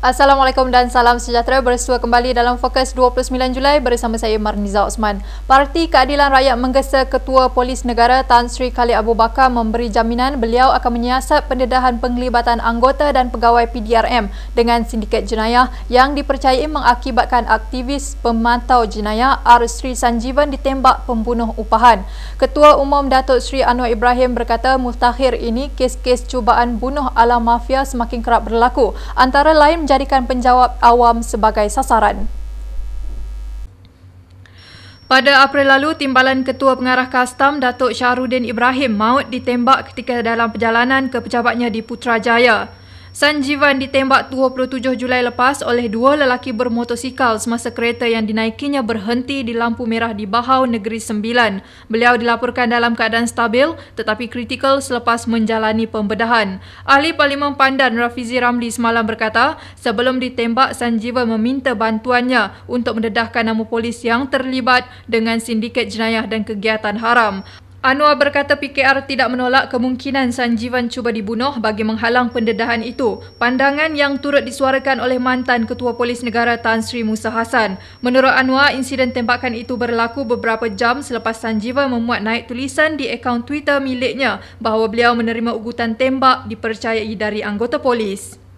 Assalamualaikum dan salam sejahtera bersua kembali dalam Fokus 29 Julai bersama saya Marniza Osman. Parti Keadilan Rakyat menggesa Ketua Polis Negara Tan Sri Khalid Abu Bakar memberi jaminan beliau akan menyiasat pendedahan penglibatan anggota dan pegawai PDRM dengan sindiket jenayah yang dipercayai mengakibatkan aktivis pemantau jenayah R. Sri Sanjivan ditembak pembunuh upahan. Ketua Umum Datuk Sri Anwar Ibrahim berkata mustahir ini kes-kes cubaan bunuh ala mafia semakin kerap berlaku antara lain menjadikan penjawab awam sebagai sasaran. Pada April lalu, Timbalan Ketua Pengarah Kastam Datuk Syahrudin Ibrahim maut ditembak ketika dalam perjalanan ke pejabatnya di Putrajaya. Sanjivan ditembak 27 Julai lepas oleh dua lelaki bermotosikal semasa kereta yang dinaikinya berhenti di lampu merah di Bahau Negeri Sembilan. Beliau dilaporkan dalam keadaan stabil tetapi kritikal selepas menjalani pembedahan. Ahli Parlimen Pandan Rafizi Ramli semalam berkata, sebelum ditembak Sanjivan meminta bantuannya untuk mendedahkan nama polis yang terlibat dengan sindiket jenayah dan kegiatan haram. Anwar berkata PKR tidak menolak kemungkinan Sanjivan cuba dibunuh bagi menghalang pendedahan itu. Pandangan yang turut disuarakan oleh mantan Ketua Polis Negara Tan Sri Musa Hassan. Menurut Anwar, insiden tembakan itu berlaku beberapa jam selepas Sanjivan memuat naik tulisan di akaun Twitter miliknya bahawa beliau menerima ugutan tembak dipercayai dari anggota polis.